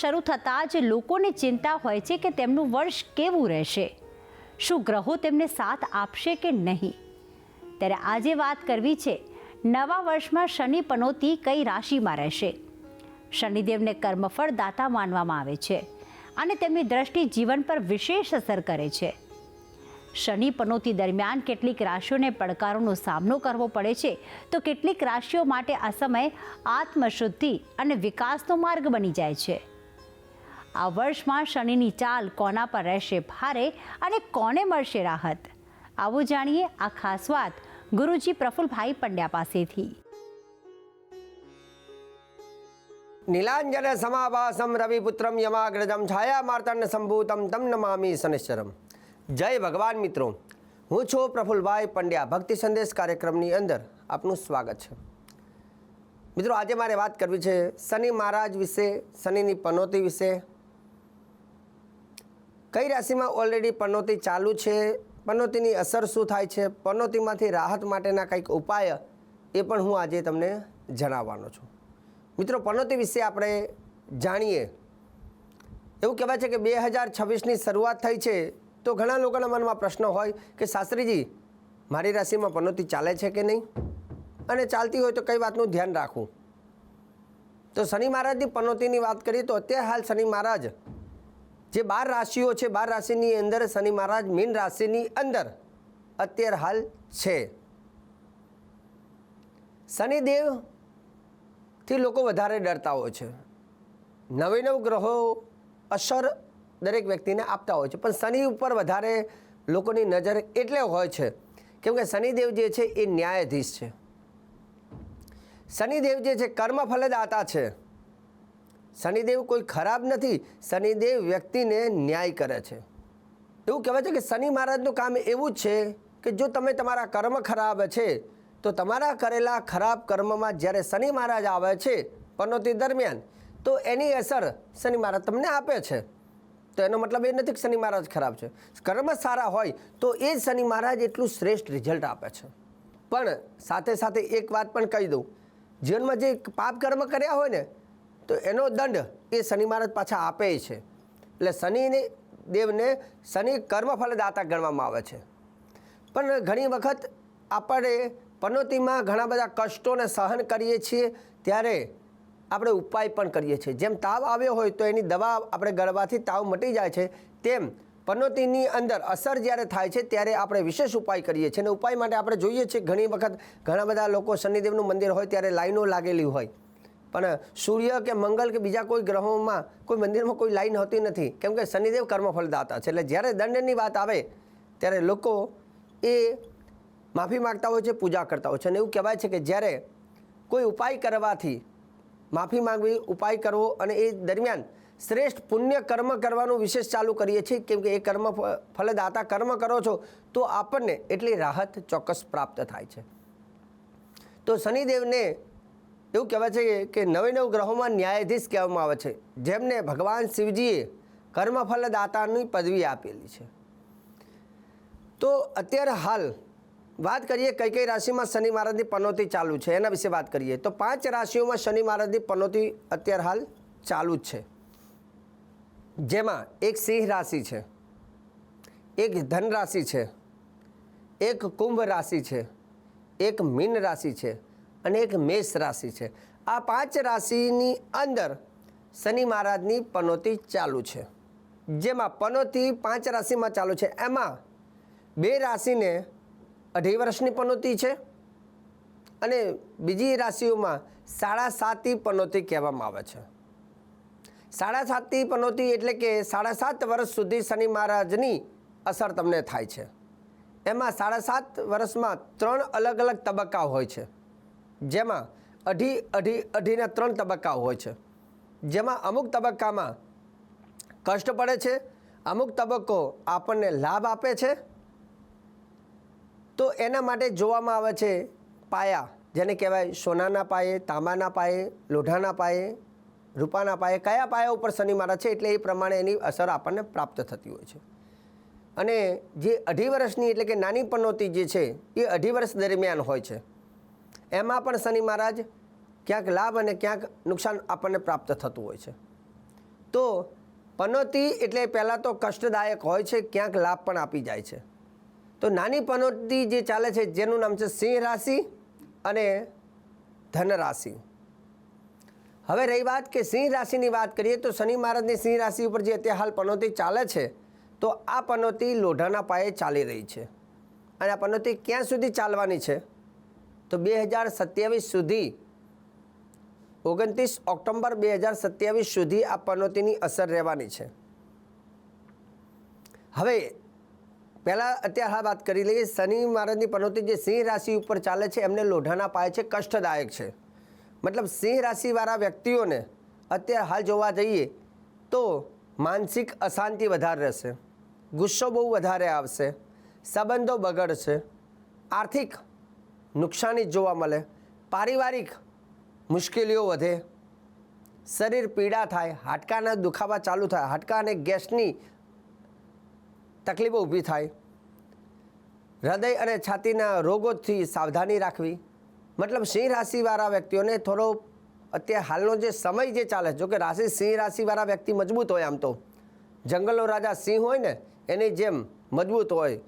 શરૂ થતાં જ લોકોને ચિંતા હોય છે કે તેમનું વર્ષ કેવું રહેશે. શું ગ્રહો તેમને સાથ આપશે કે નહીં? ત્યારે આજે વાત કરવી છે, નવા વર્ષમાં શનિ પનોતી કઈ રાશિમાં રહેશે? શનિદેવને કર્મફળ દાતા માનવામાં આવે છે અને તેમની દ્રષ્ટિ જીવન પર વિશેષ અસર કરે છે. શનિ પનોતી દરમિયાન કેટલીક રાશિઓને પડકારોનો સામનો કરવો પડે છે, તો કેટલીક રાશિઓ માટે આ સમય આત્મશુદ્ધિ અને વિકાસનો માર્ગ બની જાય છે. આ વર્ષમાં શનિની ચાલ કોના પર રહેશે ભારે અને કોને મળશે રાહત? આવું જાણીએ આ ખાસ વાત ગુરુજી પ્રફુલભાઈ પંડ્યા પાસેથી. નીલાંજન સમાભાસમ રવિપુત્રમ યમાગ્રજમ છાયા માર્તન સંભૂતમ તમ નમામી શનિશ્ચરમ. જય ભગવાન મિત્રો, હું છું પ્રફુલભાઈ પંડ્યા, ભક્તિ સંદેશ કાર્યક્રમની અંદર આપનું સ્વાગત છે. મિત્રો, આજે મારે વાત કરવી છે શનિ મહારાજ વિશે, શનિની પનોતી વિશે કઈ રાશિમાં ઓલરેડી પનોતી ચાલુ છે? પનોતીની અસર શું થાય છે? પનોતીમાંથી રાહત માટેના કંઈક ઉપાય એ પણ હું આજે તમને જણાવવાનો છું. મિત્રો, પનોતી વિશે આપણે જાણીએ. એવું કહેવાય છે કે બે હજાર છવ્વીસની શરૂઆત થઈ છે તો ઘણા લોકોના મનમાં પ્રશ્ન હોય કે શાસ્ત્રીજી, મારી રાશિમાં પનોતી ચાલે છે કે નહીં? અને ચાલતી હોય તો કઈ વાતનું ધ્યાન રાખવું? તો શનિ મહારાજની પનોતીની વાત કરીએ તો અત્યારે હાલ શનિ મહારાજ જે બાર રાશિઓ છે, બાર રાશિની અંદર શનિ મહારાજ મીન રાશિની અંદર અત્યારે હાલ છે. શનિદેવથી લોકો વધારે ડરતા હોય છે. નવે નવ ગ્રહો અસર દરેક વ્યક્તિને આપતા હોય છે, પણ શનિ ઉપર વધારે લોકોની નજર એટલે હોય છે કેમ કે શનિદેવ જે છે એ ન્યાયાધીશ છે. શનિદેવ જે છે કર્મ ફલદાતા છે. શનિદેવ કોઈ ખરાબ નથી, શનિદેવ વ્યક્તિને ન્યાય કરે છે. એવું કહેવાય છે કે શનિ મહારાજનું કામ એવું જ છે કે જો તમે તમારા કર્મ ખરાબ છે, તો તમારા કરેલા ખરાબ કર્મમાં જ્યારે શનિ મહારાજ આવે છે પનોતી દરમિયાન, તો એની અસર શનિ મહારાજ તમને આપે છે. તો એનો મતલબ એ નથી કે શનિ મહારાજ ખરાબ છે. કર્મ સારા હોય, તો એ શનિ મહારાજ એટલું શ્રેષ્ઠ રિઝલ્ટ આપે છે. પણ સાથે સાથે એક વાત પણ કહી દઉં. જીવનમાં જે પાપ કર્મ કર્યા હોય ને તો એનો દંડ એ શનિ મહારાજ પાછા આપે છે. એટલે શનિને, દેવને શનિ કર્મફલદાતા ગણવામાં આવે છે. પણ ઘણી વખત આપણે પનોતીમાં ઘણા બધા કષ્ટોને સહન કરીએ છીએ, ત્યારે આપણે ઉપાય પણ કરીએ છીએ. જેમ તાવ આવ્યો હોય તો એની દવા આપણે ગળવાથી તાવ મટી જાય છે, તેમ પનોતીની અંદર અસર જ્યારે થાય છે, ત્યારે આપણે વિશેષ ઉપાય કરીએ છીએ. અને ઉપાય માટે આપણે જોઈએ છીએ, ઘણી વખત ઘણા બધા લોકો શનિદેવનું મંદિર હોય ત્યારે લાઈનો લાગેલી હોય. પણ સૂર્ય કે મંગલ કે બીજા કોઈ ગ્રહોમાં, કોઈ મંદિરમાં કોઈ લાઈન હોતી નથી. કેમ કે શનિદેવ કર્મફળદાતા છે. એટલે જ્યારે દંડની વાત આવે, ત્યારે લોકો એ માફી માગતા હોય છે, પૂજા કરતા હોય છે. અને એવું કહેવાય છે કે જ્યારે કોઈ ઉપાય કરવાથી માફી માંગવી, ઉપાય કરવો અને એ દરમિયાન શ્રેષ્ઠ પુણ્ય કર્મ કરવાનું વિશેષ ચાલુ કરીએ છીએ, કેમ કે એ કર્મ ફલદાતા કર્મ કરો છો, તો આપણને એટલી રાહત ચોક્કસ પ્રાપ્ત થાય છે. તો શનિદેવને એવું કહેવાય છે કે નવે નવ ગ્રહોમાં ન્યાયાધીશ કહેવામાં આવે છે, જેમને ભગવાન શિવજીએ કર્મફલદાતાની પદવી આપેલી છે. તો અત્યારે હાલ વાત કરીએ કઈ કઈ રાશિમાં શનિ મહારાજની પનોતી ચાલુ છે, એના વિશે વાત કરીએ. તો પાંચ રાશિઓમાં શનિ મહારાજની પનોતી અત્યારે હાલ ચાલુ જ છે. જેમાં એક સિંહ રાશિ છે, એક ધન રાશિ છે, એક કુંભ રાશિ છે, એક મીન રાશિ છે અને એક મેષ રાશિ છે. આ પાંચ રાશિની અંદર શનિ મહારાજની પનોતી ચાલુ છે. જેમાં પનોતી પાંચ રાશિમાં ચાલુ છે. એમાં બે રાશિને અઢી વર્ષની પનોતી છે અને બીજી રાશિઓમાં સાડા સાતી પનોતી કહેવામાં આવે છે. સાડા સાતની પનોતી એટલે કે સાડા સાત વર્ષ સુધી શનિ મહારાજની અસર તમને થાય છે. એમાં સાડા સાત વર્ષમાં ત્રણ અલગ અલગ તબક્કા હોય છે. જેમાં અઢી અઢી, અઢીના ત્રણ તબક્કાઓ હોય છે. જેમાં અમુક તબક્કામાં કષ્ટ પડે છે, અમુક તબક્કો આપણને લાભ આપે છે. તો એના માટે જોવામાં આવે છે પાયા, જેને કહેવાય સોનાના પાયે, તાંબાના પાયે, લોઢાના પાયે, રૂપાના પાયે, કયા પાયા ઉપર શનિ મહારાજ છે એટલે એ પ્રમાણે એની અસર આપણને પ્રાપ્ત થતી હોય છે. અને જે અઢી વર્ષની એટલે કે નાની પનોતી જે છે, એ અઢી વર્ષ દરમિયાન હોય છે. એમાં પણ શનિ મહારાજ ક્યાંક લાભ અને ક્યાંક નુકસાન આપણને પ્રાપ્ત થતું હોય છે. તો પનોતી એટલે પહેલાં તો કષ્ટદાયક હોય છે, ક્યાંક લાભ પણ આપી જાય છે. તો નાની પનોતી જે ચાલે છે, જેનું નામ છે સિંહ રાશિ અને ધન રાશિ. હવે રહી વાત કે સિંહ રાશિની વાત કરીએ તો શનિ મહારાજની સિંહ રાશિ ઉપર જે અત્યારે હાલ પનોતી ચાલે છે, તો આ પનોતી લોઢાના પાયે ચાલી રહી છે. અને આ પનોતી ક્યાં સુધી ચાલવાની છે? તો બે હજાર સત્યાવીસ સુધી, ઓગણત્રીસ ઓક્ટોબર બે હજાર સત્યાવીસ સુધી આ પનોતીની અસર રહેવાની છે. હવે, પહેલાં અત્યારે હા વાત કરી લઈએ, શનિ મહારાજની પનોતી જે સિંહ રાશિ ઉપર ચાલે છે, એમને લોઢાના પાય છે, કષ્ટદાયક છે. મતલબ સિંહ રાશિવાળા વ્યક્તિઓને અત્યારે હાલ જોવા જઈએ તો માનસિક અશાંતિ વધારે રહેશે, ગુસ્સો બહુ વધારે આવશે, સંબંધો બગડશે, આર્થિક નુકસાની જોવા મળે. પારિવારિક મુશ્કેલીઓ વધે. શરીર પીડા થાય, હાડકાના દુખાવા ચાલુ થાય, હાડકા અને ગેસની તકલીફો ઊભી થાય. હૃદય અને છાતીના રોગોથી સાવધાની રાખવી. મતલબ સિંહ રાશિવાળા વ્યક્તિઓને થોડો અત્યારે હાલનો જે સમય જે ચાલે જો કે રાશિ સિંહ રાશિવાળા વ્યક્તિ મજબૂત હોય આમ તો. જંગલનો રાજા સિંહ હોય ને, એની જેમ મજબૂત હોય.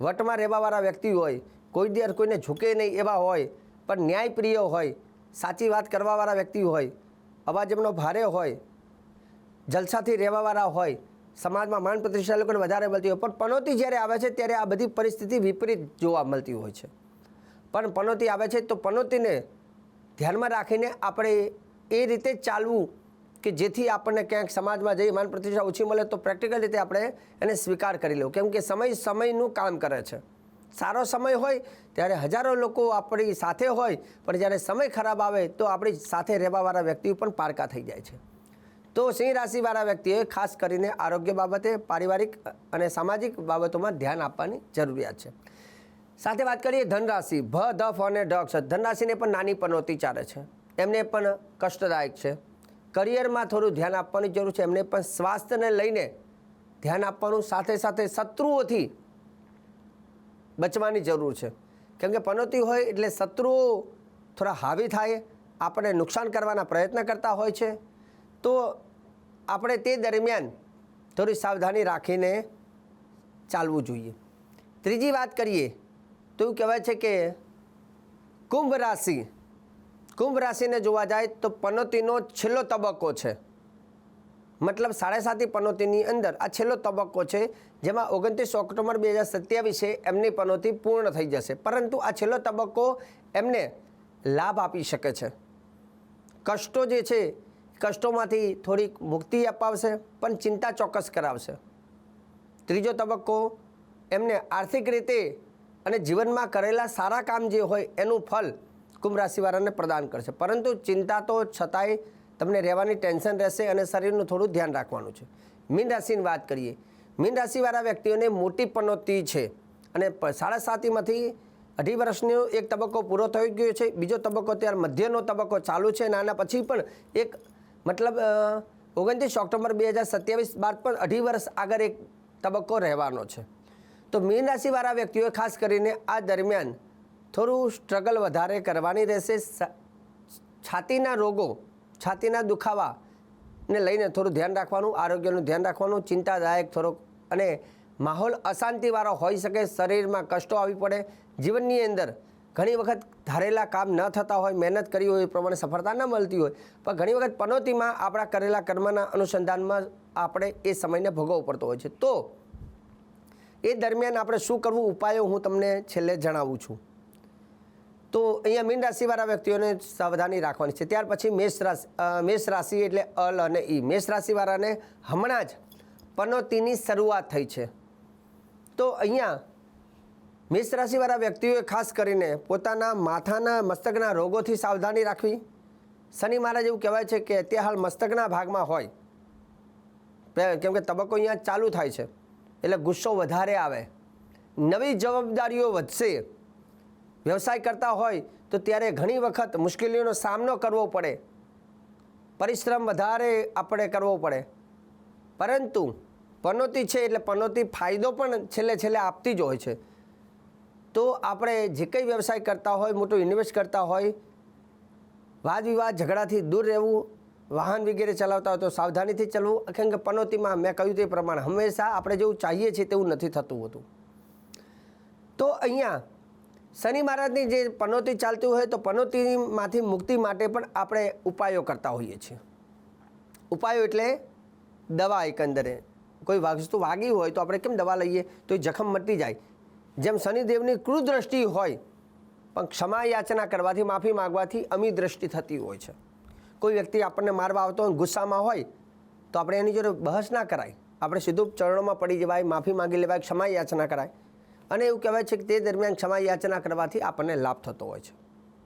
વટમાં રહેવાવાળા વ્યક્તિ હોય. કોઈ દિવસ કોઈને ઝૂકે નહીં એવા હોય, પણ ન્યાયપ્રિય હોય, સાચી વાત કરવાવાળા વ્યક્તિ હોય, અવાજ એમનો ભારે હોય, જલસાથી રહેવાવાળા હોય, સમાજમાં માન પ્રતિષ્ઠા લોકોને વધારે મળતી હોય. પણ પનોતી જ્યારે આવે છે ત્યારે આ બધી પરિસ્થિતિ વિપરીત જોવા મળતી હોય છે. પણ પનોતી આવે છે તો પનોતીને ધ્યાનમાં રાખીને આપણે એ રીતે ચાલવું કે જેથી આપણને ક્યાંક સમાજમાં જઈ માન પ્રતિષ્ઠા ઓછી મળે તો પ્રેક્ટિકલ રીતે આપણે એને સ્વીકાર કરી લેવું. કેમ કે સમય સમયનું કામ કરે છે. સારો સમય હોય, ત્યારે હજારો લોકો આપણી સાથે હોય, પણ જ્યારે સમય ખરાબ આવે, તો આપણી સાથે રહેવાવાળા વ્યક્તિઓ પણ પારકા થઈ જાય છે. તો સિંહ રાશિવાળા વ્યક્તિએ ખાસ કરીને આરોગ્ય બાબતે પારિવારિક અને સામાજિક બાબતોમાં ધ્યાન આપવાની જરૂરિયાત છે. સાથે વાત કરીએ ધનરાશિ. ભ ધફ અને ઢ અક્ષર. ધનરાશિને પણ નાની પનોતી ચાલે છે. એમને પણ કષ્ટદાયક છે. કરિયરમાં થોડું ધ્યાન આપવાની જરૂર છે. એમને પણ સ્વાસ્થ્યને લઈને ધ્યાન આપવાનું સાથે સાથે શત્રુઓથી બચવાની જરૂર છે. કેમ કે પનોતી હોય એટલે શત્રુઓ થોડા હાવી થાય, આપણે નુકસાન કરવાના પ્રયત્ન કરતા હોય છે. તો આપણે તે દરમિયાન થોડી સાવધાની રાખીને ચાલવું જોઈએ. ત્રીજી વાત કરીએ, તો એવું કહેવાય છે કે કુંભ રાશિ, કુંભ રાશિને જોવા જાય તો પનોતીનો છેલ્લો તબક્કો છે. મતલબ સાડા સાતી પનોતીની અંદર આ છેલ્લો તબક્કો છે, જેમાં ઓગણત્રીસ ઓક્ટોબર બે હજાર સત્યાવીસે એમની પનોતી પૂર્ણ થઈ જશે. પરંતુ આ છેલ્લો તબક્કો એમને લાભ આપી શકે છે. કષ્ટો જે છે, કષ્ટોમાંથી થોડીક મુક્તિ અપાવશે, પણ ચિંતા ચોક્કસ કરાવશે. ત્રીજો તબક્કો, એમને આર્થિક રીતે અને જીવનમાં કરેલા સારા કામ જે હોય એનું ફલ કુંભ રાશિવાળાને પ્રદાન કરશે. પરંતુ ચિંતા તો છતાંય તમને રહેવાની ટેન્શન રહેશે અને શરીરનું થોડું ધ્યાન રાખવાનું છે. મીન રાશિની વાત કરીએ, મીન રાશિવાળા વ્યક્તિઓને મોટી પનોતી છે અને સાડા સાતીમાંથી અઢી વર્ષનો એક તબક્કો પૂરો થઈ ગયો છે. બીજો તબક્કો ત્યાર મધ્યનો તબક્કો ચાલુ છે. અને આના પછી પણ એક મતલબ ઓગણત્રીસ ઓક્ટોબર બે હજાર સત્યાવીસ બાદ પણ અઢી વર્ષ આગળ એક તબક્કો રહેવાનો છે. તો મીન રાશિવાળા વ્યક્તિઓએ ખાસ કરીને આ દરમિયાન થોડું સ્ટ્રગલ વધારે કરવાની રહેશે. છાતીના રોગો છાતીના દુખાવાને લઈને થોડું ધ્યાન રાખવાનું, આરોગ્યનું ધ્યાન રાખવાનું, ચિંતાદાયક થોડોક અને માહોલ અશાંતિવાળો હોઈ શકે, શરીરમાં કષ્ટો આવી પડે. જીવનની અંદર ઘણી વખત ધારેલા કામ ન થતા હોય, મહેનત કરી હોય, એ પ્રમાણે સફળતા ન મળતી હોય, પણ ઘણી વખત પનોતીમાં આપણા કરેલા કર્મના અનુસંધાનમાં આપણે એ સમયને ભોગવવો પડતો હોય છે. તો એ દરમિયાન આપણે શું કરવું? ઉપાયો હું તમને છેલ્લે જણાવું છું. તો અહીંયા મીન રાશિવાળા વ્યક્તિઓને સાવધાની રાખવાની છે. ત્યાર પછી મેષ રાશિ મેષ રાશિ એટલે અલ અને ઈ. મેષ રાશિવાળાને હમણાં જ પનોતીની શરૂઆત થઈ છે. તો અહીંયા મેષ રાશિવાળા વ્યક્તિઓએ ખાસ કરીને પોતાના માથાના મસ્તકના રોગોથી સાવધાની રાખવી. શનિ મહારાજ એવું કહેવાય છે કે અત્યારે હાલ મસ્તકના ભાગમાં હોય. કેમકે તબક્કો અહીંયા ચાલુ થાય છે. એટલે ગુસ્સો વધારે આવે. નવી જવાબદારીઓ વધશે. વ્યવસાય કરતા હોય તો ત્યારે ઘણી વખત મુશ્કેલીઓનો સામનો કરવો પડે. પરિશ્રમ વધારે આપણે કરવો પડે. પરંતુ પનોતી છે એટલે પનોતી ફાયદો પણ છેલ્લે છેલ્લે આપતી જ હોય છે. તો આપણે જે કંઈ વ્યવસાય કરતા હોય, મોટું ઇન્વેસ્ટ કરતા હોય વાદ વિવાદ ઝઘડાથી દૂર રહેવું, વાહન વગેરે ચલાવતા હોય તો સાવધાનીથી ચલવું. કેમ કે પનોતીમાં મેં કહ્યું તે પ્રમાણે હંમેશા આપણે જેવું ચાહીએ છીએ તેવું નથી થતું હોતું. તો અહીંયા શનિ મહારાજની જે પનોતી ચાલતી હોય તો પનોતીમાંથી મુક્તિ માટે પણ આપણે ઉપાયો કરતા હોઈએ છીએ. ઉપાયો એટલે દવા એકંદરે. કોઈ વસ્તુ વાગી હોય તો આપણે કેમ દવા લઈએ? તો એ જખમ મટી જાય. જેમ શનિદેવની ક્રુદ્રષ્ટિ હોય, પણ ક્ષમા યાચના કરવાથી, માફી માગવાથી અમી દ્રષ્ટિ થતી હોય છે. કોઈ વ્યક્તિ આપણને મારવા આવતો હોય ગુસ્સામાં હોય, તો આપણે એની જોડે બહસ ના કરાય. આપણે સીધું ચરણોમાં પડી જવાય, માફી માગી લેવાય, ક્ષમા યાચના કરાય. અને એવું કહેવાય છે કે તે દરમિયાન ક્ષમા યાચના કરવાથી આપણને લાભ થતો હોય છે.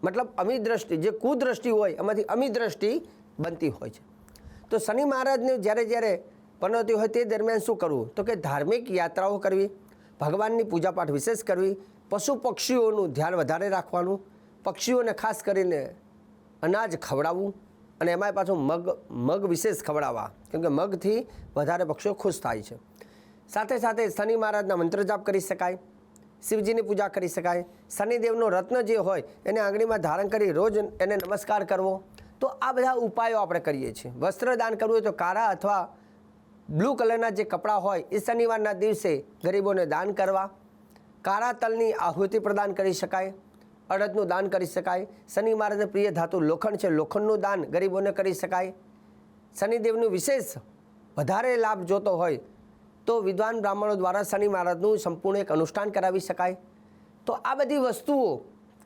મતલબ અમી દ્રષ્ટિ જે કુદ્રષ્ટિ હોય, એમાંથી અમી દ્રષ્ટિ બનતી હોય છે. તો શનિ મહારાજને જ્યારે જ્યારે પનોતી હોય તે દરમિયાન શું કરવું? તો કે ધાર્મિક યાત્રાઓ કરવી, ભગવાનની પૂજાપાઠ વિશેષ કરવી, પશુ પક્ષીઓનું ધ્યાન વધારે રાખવાનું, પક્ષીઓને ખાસ કરીને અનાજ ખવડાવવું અને એમાંય પાછું મગ મગ વિશેષ ખવડાવવા, કેમ કે મગથી વધારે પક્ષીઓ ખુશ થાય છે. સાથે સાથે શનિ મહારાજના મંત્ર જાપ કરી શકાય. શિવજીની પૂજા કરી શકાય. શનિદેવનો રત્ન જે હોય એને આંગળીમાં ધારણ કરી રોજ એને નમસ્કાર કરવો. તો આ બધા ઉપાયો આપણે કરીએ છીએ. વસ્ત્રદાન કરવું હોય તો કાળા અથવા બ્લુ કલરના જે કપડાં હોય એ શનિવારના દિવસે ગરીબોને દાન કરવા. કાળા તલની આહુતિ પ્રદાન કરી શકાય. અડદનું દાન કરી શકાય. શનિ મહારાજને પ્રિય ધાતુ લોખંડ છે, લોખંડનું દાન ગરીબોને કરી શકાય. શનિદેવનું વિશેષ વધારે લાભ જોતો હોય તો વિદ્વાન બ્રાહ્મણો દ્વારા શનિ મહારાજનું સંપૂર્ણ એક અનુષ્ઠાન કરાવી શકાય. તો આ બધી વસ્તુઓ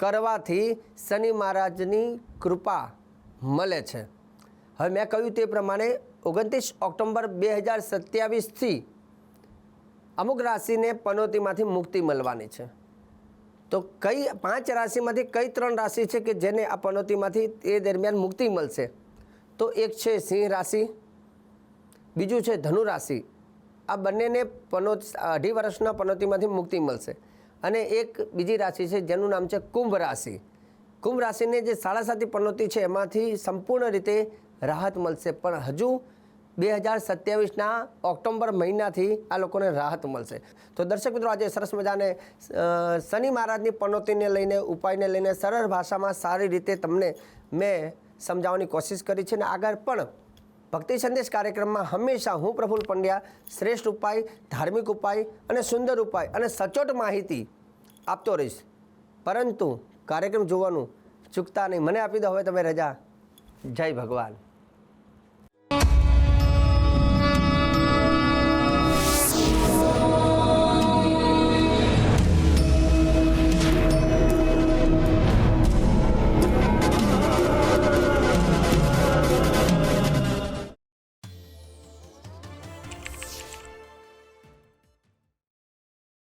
કરવાથી શનિ મહારાજની કૃપા મળે છે. હવે મેં કહ્યું તે પ્રમાણે ઓગણત્રીસ ઓક્ટોબર બે હજાર સત્યાવીસથી અમુક રાશિને પનોતીમાંથી મુક્તિ મળવાની છે. તો કઈ પાંચ રાશિમાંથી કઈ ત્રણ રાશિ છે કે જેને આ પનોતીમાંથી એ દરમિયાન મુક્તિ મળશે? તો એક છે સિંહ રાશિ, બીજું છે ધનુ રાશિ આ બંનેને પનોત અઢી વર્ષના પનોતીમાંથી મુક્તિ મળશે. અને એક બીજી રાશિ છે, જેનું નામ છે કુંભ રાશિ. કુંભ રાશિને જે સાડા સાતી પનોતી છે, એમાંથી સંપૂર્ણ રીતે રાહત મળશે. પણ હજુ બે હજાર સત્યાવીસના ઓક્ટોબર મહિનાથી આ લોકોને રાહત મળશે. તો દર્શક મિત્રો, આજે સરસ મજાને શનિ મહારાજની પનોતીને લઈને, ઉપાયને લઈને સરળ ભાષામાં સારી રીતે તમને મેં સમજાવવાની કોશિશ કરી છે. અને આગળ પણ ભક્તિ સંદેશ કાર્યક્રમમાં હંમેશા હું પ્રફુલ પંડ્યા, શ્રેષ્ઠ ઉપાય, ધાર્મિક ઉપાય અને સુંદર ઉપાય અને સચોટ માહિતી આપતો રહીશ. પરંતુ કાર્યક્રમ જોવાનું ચૂકતા નહીં. મને આપી દો હવે તમે રજા. જય ભગવાન.